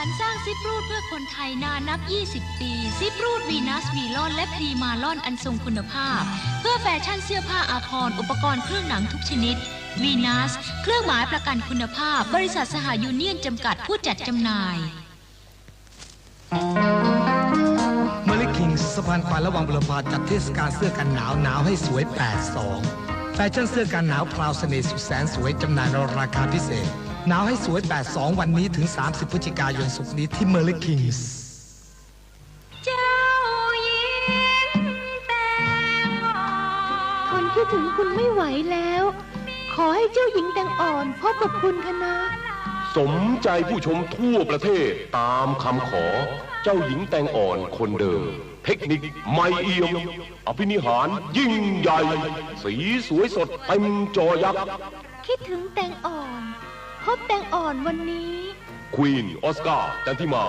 ำหน้าสรรสร้างซิปรูดเพื่อคนไทยนานนับ 20 ปี ซิปรูดวีนัสวีลอนและพรีมาลอนอันทรงคุณภาพ เพื่อแฟชั่นเสื้อผ้าอาภรณ์อุปกรณ์เครื่องหนังทุกชนิดวีนัสเครื่องหมายประกันคุณภาพ บริษัทสหยูเนียนจำกัดผู้จัดจำหน่ายเมลิคิงสะพานควายระวังบุรพาจัดเทศกาลเสื้อกันหนาวหนาวให้สวย 82 แฟชั่นเสื้อกันหนาวพราวเสน่ห์สุดแสนสวยจำหน่ายในราคาพิเศษ หนาวให้สวย 82 วันนี้ถึง 30 พฤศจิกายนสุกร์นี้ที่เมลิคิงส์เจ้าหญิงแตงอ่อนทนคิดถึงคุณไม่ไหวแล้ว ขอให้เจ้าหญิงแตงอ่อนพบกับคุณเถอะนะสมใจผู้ชมทั่วประเทศตามคำขอ เจ้าหญิงแตงอ่อนคนเดิม เทคนิคไม่เอี่ยม อภินิหารยิ่งใหญ่ สีสวยสดเต็มจอยักษ์ คิดถึงแตงอ่อน พบแตงอ่อนวันนี้ ควีนออสการ์จันทิมา